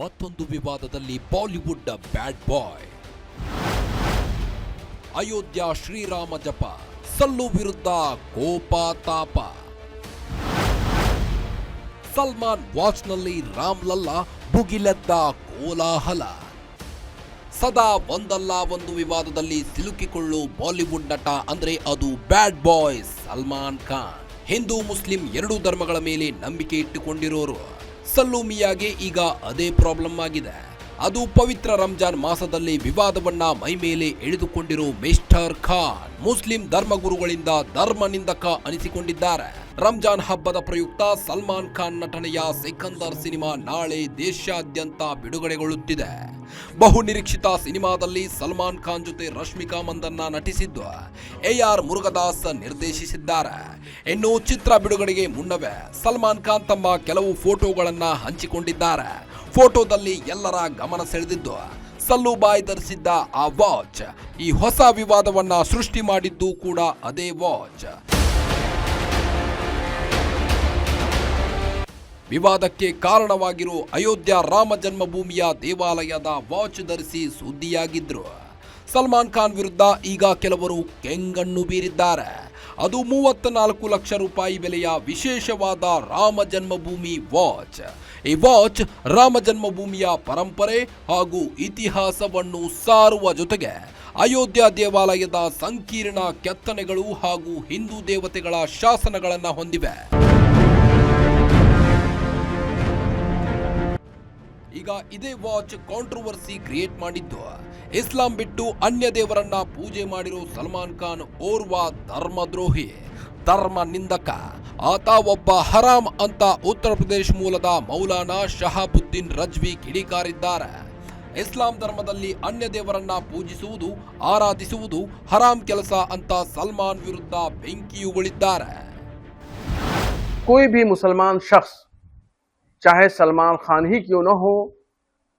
ಮತ್ತೊಂದು ವಿವಾದದಲ್ಲಿ Bollywood bad boy. Ayodhya Shrirama ಜಪ, ಸಲ್ಲು ವಿರುದ್ಧ ಕೋಪ ತಾಪ. ಸಲ್ಮಾನ್ ವಾಚ್ನಲ್ಲಿ ರಾಮ್ಲಲ್ಲಾ ಭುಗಿಲೆದ್ದ ಕೋಲಾಹಲ. ಸದಾ ಒಂದಲ್ಲ ಒಂದು ವಿವಾದದಲ್ಲಿ ಸಿಲುಕಿಕೊಳ್ಳು ಬಾಲಿವುಡ್ ನಟ ಅಂದ್ರೆ ಅದು bad boy Salman Khan. Hindu Muslim ಎರಡೂ ಧರ್ಮಗಳ ಮೇಲೆ ನಂಬಿಕೆ ಇಟ್ಟುಕೊಂಡಿರೋರು. ಸಲ್ಲು ಮಿಯಾಗೆ ಈಗ ಅದೇ ಪ್ರಾಬ್ಲಮ್ ಆಗಿದೆ. ಅದು ಪವಿತ್ರ ರಂಜಾನ್ ಮಾಸದಲ್ಲಿ ವಿವಾದವನ್ನ ಮೈಮೇಲೆ ಎಳೆದುಕೊಂಡಿರೋ ಮಿಸ್ಟರ್ ಖಾನ್. ಮುಸ್ಲಿಂ ಧರ್ಮಗುರುಗಳಿಂದ ಧರ್ಮ ನಿಂದಕ ಅನಿಸಿಕೊಂಡಿದ್ದಾರೆ. ರಂಜಾನ್ ಹಬ್ಬದ ಪ್ರಯುಕ್ತ ಸಲ್ಮಾನ್ ಖಾನ್ ನಟನೆಯ ಸಿಕಂದರ್ ಸಿನಿಮಾ ನಾಳೆ ದೇಶಾದ್ಯಂತ ಬಿಡುಗಡೆಗೊಳ್ಳುತ್ತಿದೆ. ಬಹು ನಿರೀಕ್ಷಿತ ಸಿನಿಮಾದಲ್ಲಿ ಸಲ್ಮಾನ್ ಖಾನ್ ಜೊತೆ ರಶ್ಮಿಕಾ ಮಂದನ್ನ ನಟಿಸಿದ್ದು ಎ ಆರ್ ಮುರುಗದಾಸ್ ನಿರ್ದೇಶಿಸಿದ್ದಾರೆ. ಇನ್ನು ಚಿತ್ರ ಬಿಡುಗಡೆಗೆ ಮುನ್ನವೇ ಸಲ್ಮಾನ್ ಖಾನ್ ತಮ್ಮ ಕೆಲವು ಫೋಟೋಗಳನ್ನು ಹಂಚಿಕೊಂಡಿದ್ದಾರೆ. ಫೋಟೋದಲ್ಲಿ ಎಲ್ಲರ ಗಮನ ಸೆಳೆದಿದ್ದು ಸಲ್ಲುಬಾಯ್ ಧರಿಸಿದ್ದ ಆ ವಾಚ್, ಈ ಹೊಸ ವಿವಾದವನ್ನ ಸೃಷ್ಟಿ ಮಾಡಿದ್ದು ಕೂಡ ಅದೇ ವಾಚ್. ವಿವಾದಕ್ಕೆ ಕಾರಣವಾಗಿರೋ ಅಯೋಧ್ಯ ರಾಮ ಜನ್ಮಭೂಮಿಯ ದೇವಾಲಯದ ವಾಚ್ ಧರಿಸಿ ಸುದ್ದಿಯಾಗಿದ್ರು. ಸಲ್ಮಾನ್ ಖಾನ್ ವಿರುದ್ಧ ಈಗ ಕೆಲವರು ಕೆಂಗಣ್ಣು ಬೀರಿದ್ದಾರೆ. ಅದು ಮೂವತ್ತ ನಾಲ್ಕು ಲಕ್ಷ ರೂಪಾಯಿ ಬೆಲೆಯ ವಿಶೇಷವಾದ ರಾಮ ಜನ್ಮಭೂಮಿ ವಾಚ್. ಈ ವಾಚ್ ರಾಮ ಜನ್ಮಭೂಮಿಯ ಪರಂಪರೆ ಹಾಗೂ ಇತಿಹಾಸವನ್ನು ಸಾರುವ ಜೊತೆಗೆ ಅಯೋಧ್ಯ ದೇವಾಲಯದ ಸಂಕೀರ್ಣ ಕೆತ್ತನೆಗಳು ಹಾಗೂ ಹಿಂದೂ ದೇವತೆಗಳ ಶಾಸನಗಳನ್ನು ಹೊಂದಿವೆ. ಈಗ ಇದೇ ವಾಚ್ ಕಾಂಟ್ರವರ್ಸಿ ಕ್ರಿಯೇಟ್ ಮಾಡಿದ್ದು ಇಸ್ಲಾಂ ಬಿಟ್ಟು ಅನ್ಯ ದೇವರನ್ನ ಪೂಜೆ ಮಾಡಿರೋ ಸಲ್ಮಾನ್ ಖಾನ್ ಓರ್ವ ಧರ್ಮದ್ರೋಹಿ ಧರ್ಮ ನಿಂದಕ ಆತ ಒಬ್ಬ ಹರಾಮ್ ಅಂತ ಉತ್ತರ ಪ್ರದೇಶ ಮೂಲದ ಮೌಲಾನಾ ಶಹಾಬುದ್ದೀನ್ ರಜ್ವಿ ಕಿಡಿಕಾರಿದ್ದಾರೆ ಇಸ್ಲಾಂ ಧರ್ಮದಲ್ಲಿ ಅನ್ಯ ದೇವರನ್ನ ಪೂಜಿಸುವುದು ಆರಾಧಿಸುವುದು ಹರಾಮ್ ಕೆಲಸ ಅಂತ ಸಲ್ಮಾನ್ ವಿರುದ್ಧ ಬೆಂಕಿಯುಗಳಿದ್ದಾರೆ कोई भी मुसलमान शख्स चाहे सलमान खान ही क्यों न हो,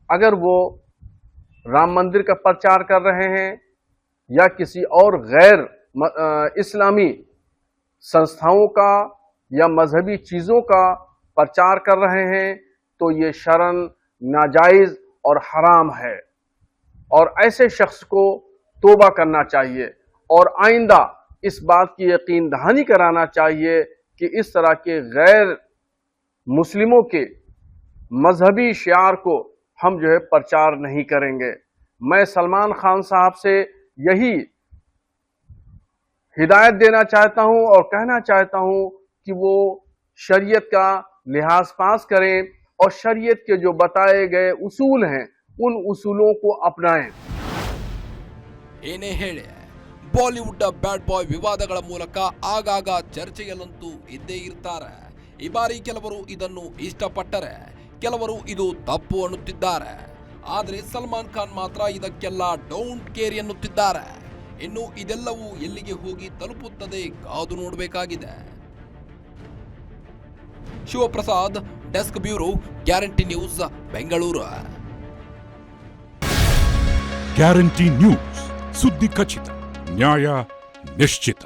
अगर वो राम मंदिर का प्रचार कर रहे हैं या किसी और गैर इस्लामी संस्थाओं का या मजहबी चीज़ों का प्रचार कर रहे हैं तो ये शरण नाजायज़ और हराम है। और ऐसे शख्स को तोबा करना चाहिए और आइंदा इस बात की यकीन दहानी कराना चाहिए कि इस तरह के गैर मुस्लिमों के मजहबी शियार को हम जो है प्रचार नहीं करेंगे मैं सलमान खान साहब से यही हिदायत देना चाहता हूं और कहना चाहता हूं कि वो शरीयत का लिहाज पास करें और शरीयत के जो बताए गए उसूल हैं उन उसूलों को अपनाएं ಏನೇ ಹೇಳಿ ಬಾಲಿವುಡ್ ಬ್ಯಾಡ್ ಬಾಯ್ ವಿವಾದಗಳ ಮೂಲಕ ಆಗಾಗ ಚರ್ಚೆಯಲ್ಲಂತೂ ಇದ್ದೇ ಇರ್ತಾರೆ ಈ ಬಾರಿ ಕೆಲವರು ಇದನ್ನು ಇಷ್ಟಪಟ್ಟರೆ, ಕೆಲವರು ಇದು ತಪ್ಪು ಅನ್ನುತ್ತಿದ್ದಾರೆ. ಆದರೆ ಸಲ್ಮಾನ್ ಖಾನ್ ಮಾತ್ರ ಇದಕ್ಕೆಲ್ಲ ಡೋಂಟ್ ಕೇರ್ ಎನ್ನುತ್ತಿದ್ದಾರೆ. ಇನ್ನು ಇದೆಲ್ಲವೂ ಎಲ್ಲಿಗೆ ಹೋಗಿ ತಲುಪುತ್ತದೆ ಕಾದು ನೋಡಬೇಕಾಗಿದೆ. Shivaprasad, desk bureau, guarantee news, Bengaluru. Guarantee news, ಸುದ್ದಿ ಖಚಿತ, ನ್ಯಾಯ ನಿಶ್ಚಿತ.